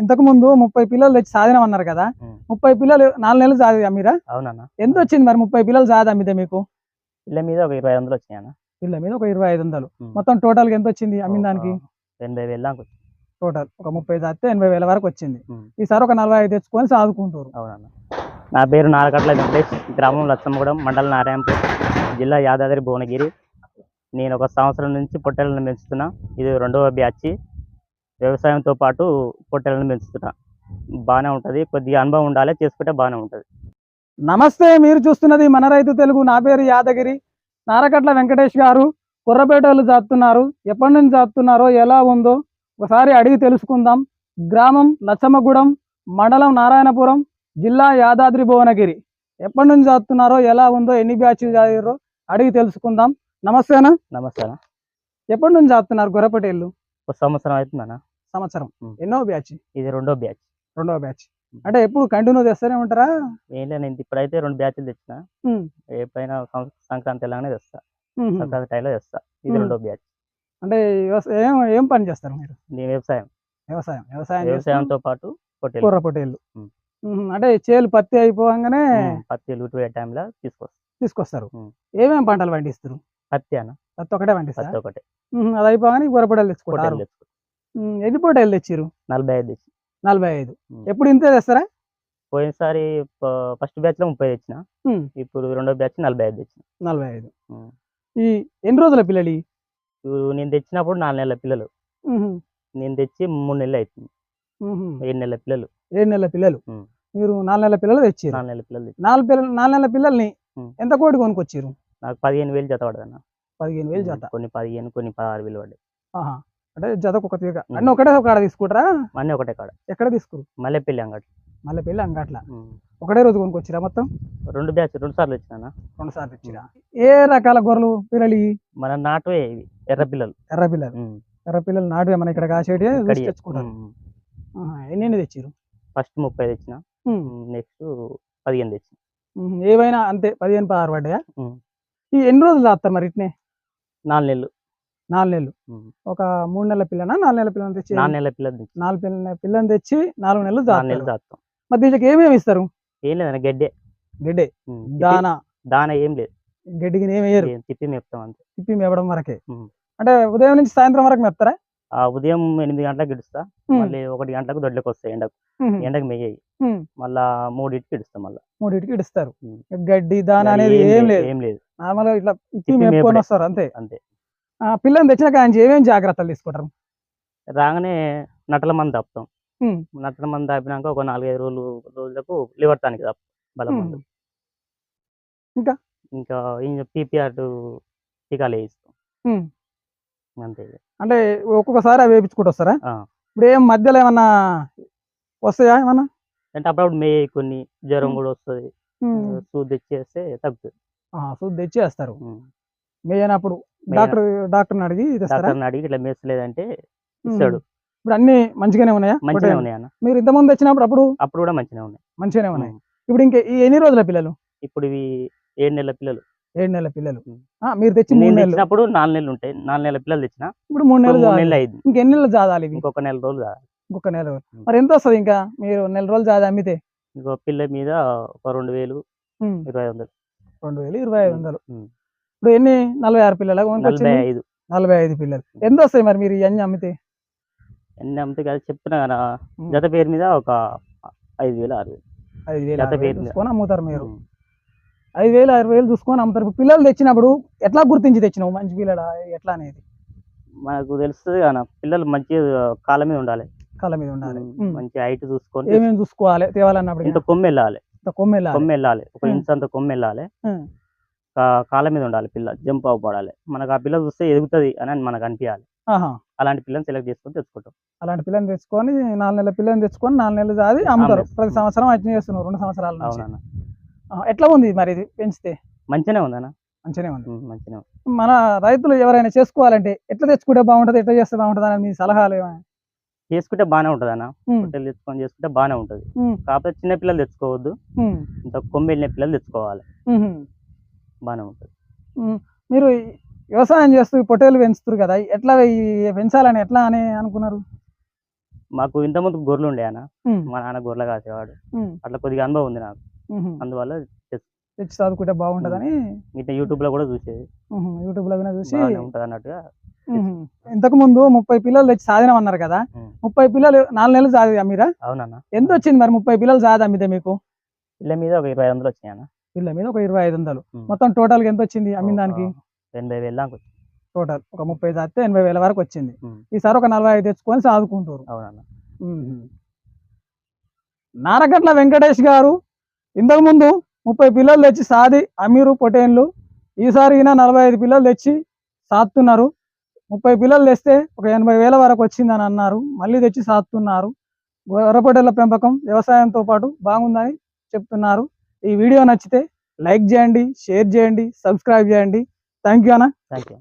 ఇంతకు ముందు ముప్పై పిల్లలు తెచ్చి సాధినం అన్నారు కదా. ముప్పై పిల్లలు నాలుగు నెలలు సాది అమ్మిరా అవునన్నా. ఎంత వచ్చింది మరి ముప్పై పిల్లలు సాది అమ్మితే మీకు? పిల్ల మీద ఒక ఇరవై వందలు వచ్చినాయి అన్న. పిల్ల మీద ఒక ఇరవై ఐదు వందలు. మొత్తం టోటల్గా ఎంత వచ్చింది? అమ్మిన దానికి? ఎనభై వేలు దాకా టోటల్ ఒక ముప్పై దాటితే ఎనభై వేల వరకు వచ్చింది. ఈసారి ఒక నలభై ఐదు తెచ్చుకొని సాదుకుంటారు అవునన్న. నా పేరు నారకట్ల వెంకటేష్ గ్రామం లచ్చమ్మగూడెం మండలం నారాయణపూర్ జిల్లా యాదాద్రి భువనగిరి. నేను ఒక సంవత్సరం నుంచి పొట్టెలను పెంచుతున్నా. ఇది రెండవ బ్యాచ్. వ్యవసాయంతో పాటు పొట్టెలను పెంచుతున్నా. బాగానే ఉంటుంది. కొద్దిగా అనుభవం ఉండాలి చేసుకుంటే బాగానే ఉంటుంది. నమస్తే మీరు చూస్తున్నది మన రైతు తెలుగు. నా పేరు యాదగిరి. నారకట్ల వెంకటేష్ గారు. కుర్రపేటలు జాతున్నారు. ఎప్పటి నుంచి జాతున్నారో ఎలా ఉందో ఒకసారి అడిగి తెలుసుకుందాం. గ్రామం లచ్చమ్మగూడెం మండలం నారాయణపురం జిల్లా యాదాద్రి భువనగిరి. ఎప్పటి నుంచి జాతున్నారో ఎలా ఉందో ఎన్ని బ్యాచ్లు చదివారో అడిగి తెలుసుకుందాం. నమస్తేనా నమస్తే అన్న. ఎప్పటి నుంచి జాతున్నారు గుర్రపటేళ్ళు ఒక సంవత్సరం అవుతుందన్న. సంవత్సరం. ఎన్నో బ్యాచ్? ఇది రెండో బ్యాచ్. రెండవ బ్యాచ్. అంటే ఎప్పుడు కంటిన్యూ చేస్తూనే ఉంటారా ఏం లేదు నేను ఇప్పుడైతే రెండు బ్యాచ్లు తెచ్చిన. ఎప్పుడైనా సంక్రాంతి వెళ్ళగానే తెస్తా. సంక్రాంతి టైంలో తెస్తా. ఇది. రెండో బ్యాచ్. అంటే ఏం ఏం పని చేస్తారు మీరు? నేను వ్యవసాయం. వ్యవసాయం. వ్యవసాయం వ్యవసాయంతో పాటు కూర పొట్టేళ్ళు. అంటే చేలు పత్తి అయిపోగానే పత్తి లూటు టైంలో తీసుకొస్తా. తీసుకొస్తారు. ఉం. ఏమేమి పంటలు పండిస్తారు? పత్తి అన్న. పత్తి ఒకటే పండిస్తారు? ఒకటే అది అయిపోగానే కూర పొట్టేలు తెచ్చుకుంటారు. పొట్టెలు తెచ్చుకో ఉం. ఎన్ని పొట్టేలు తెచ్చిరు నలభై ఐదు తెచ్చి నలభై ఐదు. ఎప్పుడు ఇంతే తెస్తారా? పోయినసారి ఫస్ట్ బ్యాచ్లో ముప్పై తెచ్చిన. ఇప్పుడు రెండో బ్యాచ్ నలభై ఐదు తెచ్చిన. నలభై ఐదు. ఈ ఎన్ని రోజుల పిల్లలు నేను తెచ్చినప్పుడు నాలుగు నెలల పిల్లలు. నేను తెచ్చి మూడు నెలలు అవుతుంది. ఏడు నెలల పిల్లలు. ఏడు నెలల పిల్లలు. మీరు నాలుగు నెలల పిల్లలు తెచ్చిరు నాలుగు నెలల పిల్లలు తెచ్చి నాలుగు పిల్లలు నాలుగు నెలల పిల్లల్ని. ఎంత కోటి కొనుక్కొచ్చిరు నాకు పదిహేను వేలు జత పడదన్న పదిహేను వేలు జత. కొన్ని పదిహేను కొన్ని పదహారు వేలు పడ్డాయి. అంటే జతకు ఒక తీగ. అన్ని ఒకటే ఒక కాడ తీసుకుంటారా అన్నీ ఒకటే కాడ ఎక్కడ తీసుకురు మల్లెపల్లి మళ్ళీ పెళ్ళి అంగట్ల. ఒకటే రోజు కొనుక్కొచ్చిరా మొత్తం రెండు బ్యాచ్ రెండు సార్లు వచ్చినా రెండు సార్లు ఇచ్చిరా ఏ రకాల గొర్రెలు పిల్లలు? మన నాటువే ఇవి ఎర్ర పిల్లలు ఎర్ర పిల్లలు. ఎర్ర పిల్లలు నాటువే మన ఇక్కడ కాసేటి. ఆహా. ఎన్ని తెచ్చిరు ఫస్ట్ ముప్పై తెచ్చిన. నెక్స్ట్ పదిహేను తెచ్చిన. ఏవైనా అంతే పదిహేను పదహారు పడ్డాయా. ఈ ఎన్ని రోజులు దాస్తారు మరి ఇట్నే నాలుగు నెలలు నాలుగు నెలలు. ఒక మూడు నెలల పిల్లనా? నాలుగు నెలల పిల్లని తెచ్చి నాలుగు నెలల పిల్లలు తెచ్చిన నాలుగు పిల్లల పిల్లని తెచ్చి నాలుగు నెలలు నెలలు దాస్తాం మరి దీనికి ఏమేమి ఇస్తారు? ఏం లేదన్న గడ్డే. గడ్డే? దానా? దాన ఏం లేదు. గడ్డికి ఏమి వేయరు? ఏం తిప్పి మేపుతాం అంతే. తిప్పి మేపడం వరకే. అంటే ఉదయం నుంచి సాయంత్రం వరకు మేపుతారా? ఆ ఉదయం ఎనిమిది గంటలకు గిడుస్తా. మళ్ళీ ఒకటి గంటలకు దొడ్లకు వస్తాయి ఎండకు. ఎండకు మెయ్యాయి. మళ్ళా మూడింటికి ఇడుస్తాం మళ్ళా. మూడింటికి ఇస్తారు ఉం. గడ్డి దానా అనేది ఏం లేదు ఏం లేదు. నార్మల్ ఇట్లా తిప్పి మేపుకొని. వస్తారు అంతే. అంతే. పిల్లని తెచ్చినాక ఆయన ఏమేమి జాగ్రత్తలు తీసుకుంటారు రాగానే నటల మంది తప్పుతాం. నటల మంది తాపినాక ఒక నాలుగైదు రోజులు రోజులకు లివర్ టానిక్ తప్పుతాం బలం ఇంకా? ఇంకా పీపీఆర్ టీకాలు వేయిస్తాం. అంతే. అంటే ఒక్కొక్కసారి అవి వేయించుకుంటూ వస్తారా. ఇప్పుడు ఏం మధ్యలో ఏమన్నా వస్తాయా ఏమన్నా అంటే అప్పుడప్పుడు మే కొన్ని జ్వరం. కూడా వస్తుంది. సూది తెచ్చేస్తే తగ్గుతుంది సూది తెచ్చేస్తారు. మేయనప్పుడు మేయన- డాక్టర్ డాక్టర్ని అడిగి డాక్టర్ని అడిగి ఇట్లా మేసలేదంటే ఉం. ఇస్తాడు. ఇప్పుడు అన్ని మంచిగానే ఉన్నాయా? మంచిగా పొట్టేలు? ఉన్నాయి అన్న. మీరు ఇంతకుముందు వచ్చినప్పుడు అప్పుడు? అప్పుడు కూడా మంచిగా ఉన్నాయి. మంచిగానే ఉన్నాయి. ఇప్పుడు ఇంకే ఎన్ని రోజుల పిల్లలు? ఇప్పుడు ఇవి ఏడు నెలల పిల్లలు. ఏడు నెలల పిల్లలు. మీరు తెచ్చి మూడు నెలలు. నాలుగు నెలలు ఉంటాయి. నాలుగు నెలల పిల్లలు తెచ్చిన. ఇప్పుడు మూడు నెలలు. నెలలు అయింది. ఇంకెన్ని నెలలు చాదాలి ఇంకొక నెల రోజులు కాదు. ఇంకొక నెల రోజులు. మరి ఎంత వస్తుంది ఇంకా? మీరు నెల రోజులు చాదా అమ్మితే? ఇంకో పిల్ల మీద ఒక రెండు వేలు. ఇరవై వందలు. రెండు వేలు ఇరవై ఐదు వందలు. ఇప్పుడు ఎన్ని? నలభై ఆరు పిల్లలు? నలభై ఐదు. నలభై ఐదు పిల్లలు. ఎంత వస్తాయి మరి మీరు ఇవన్నీ అమ్మితే? ఎన్ని అమ్మితే కదా చెప్పిన కదా. జత పేరు మీద ఒక ఐదు వేలు ఆరు వేలు. ఐదు వేలు జత పేరు. చూసుకొని అమ్ముతారు మీరు. ఐదు వేలు ఆరు వేలు చూసుకొని అమ్ముతారు. పిల్లలు తెచ్చినప్పుడు ఎట్లా గుర్తించి తెచ్చినావు మంచి పిల్లడా? ఎట్లా అనేది? మనకు తెలుస్తుంది కదా పిల్లలు మంచి కాళ్ళ మీద ఉండాలి. కళ్ళ మీద ఉండాలి. మంచి హైట్ చూసుకొని ఏమేమి చూసుకోవాలి? తేవాలన్నప్పుడు ఇంత కొమ్ము వెళ్ళాలి కొమ్ము వెళ్ళాలి. కొమ్ము వెళ్ళాలి ఒక. ఇంచ్ అంత కొమ్ము వెళ్ళాలి కాళ్ళ మీద ఉండాలి పిల్ల జంప్ అవ్వబడాలి. మనకు ఆ పిల్ల చూస్తే ఎదుగుతుంది అని మనకు అనిపించాలి ఆహా. అలాంటి పిల్లని సెలెక్ట్ చేసుకొని తెచ్చుకుంటాం. అలాంటి పిల్లని తెచ్చుకొని నాలుగు నెలల పిల్లని తెచ్చుకొని నాలుగు నెలలు చాది అమ్ముతారు. ప్రతి సంవత్సరం అట్నే చేస్తున్నారు రెండు సంవత్సరాల అవునన్న. ఆ, ఎట్లా ఉంది మరి ఇది పెంచితే? మంచిగానే ఉందన్న. మంచిగానే ఉంది. మంచిగానే మన రైతులు ఎవరైనా చేసుకోవాలంటే ఎట్లా తెచ్చుకుంటే బాగుంటది ఎట్లా చేస్తే బాగుంటది అని మీ సలహాలు ఏమైనా? చేసుకుంటే బాగానే ఉంటుంది అన్న. హోటల్ తెచ్చుకొని చేసుకుంటే బాగానే ఉంటుంది. కాకపోతే చిన్న పిల్లలు తెచ్చుకోవద్దు. ఇంత కొమ్ము వెళ్ళిన పిల్లలు తెచ్చుకోవాలి. బాగానే ఉంటుంది. మీరు వ్యవసాయం చేస్తూ పొట్టేలు పెంచుతారు కదా ఎట్లా పెంచాలని ఎట్లా అని అనుకున్నారు? మాకు ఇంతకుముందు గొర్రెలు ఉండే అన్న. మా నాన్న గొర్రెలు కాసేవాడు. అట్లా కొద్దిగా అనుభవం ఉంది నాకు. అందువల్ల తెచ్చి చదువుకుంటే బాగుంటుందని ఇట్లా యూట్యూబ్లో కూడా చూసేది. యూట్యూబ్లో వినా చూసి ఉంటది అన్నట్టుగా. ఇంతకు ముందు ముప్పై పిల్లలు తెచ్చి సాధినం అన్నారు కదా. ముప్పై పిల్లలు నాలుగు నెలలు సాది అమ్మిరా అవునన్న. ఎంత వచ్చింది మరి ముప్పై పిల్లలు సాది అమ్మితే మీకు? ఇళ్ళ మీద ఒక ఇరవై వందలు వచ్చినాయి అన్న. పిల్ల మీద ఒక ఇరవై ఐదు వందలు. మొత్తం టోటల్గా ఎంత వచ్చింది? అమ్మిన దానికి? ఎనభై వేలు దాకా. టోటల్ ఒక ముప్పై దాటితే ఎనభై వేల వరకు వచ్చింది. ఈసారి ఒక నలభై ఐదు తెచ్చుకొని సాదుకుంటారు నారగట్ల వెంకటేష్ గారు ఇంతకు ముందు ముప్పై పిల్లలు తెచ్చి సాది అమీరు పొటేన్లు ఈసారి ఈయన నలభై ఐదు పిల్లలు తెచ్చి సాదుతున్నారు. ముప్పై పిల్లలు తెస్తే ఒక ఎనభై వేల వరకు వచ్చిందని అన్నారు. మళ్ళీ తెచ్చి సాదుతున్నారు. గొర్రెపొటేళ్ళ పెంపకం వ్యవసాయంతో పాటు బాగుందని చెప్తున్నారు. ఈ వీడియో నచ్చితే లైక్ చేయండి షేర్ చేయండి సబ్స్క్రైబ్ చేయండి. థ్యాంక్ యూ అన్న. Thank you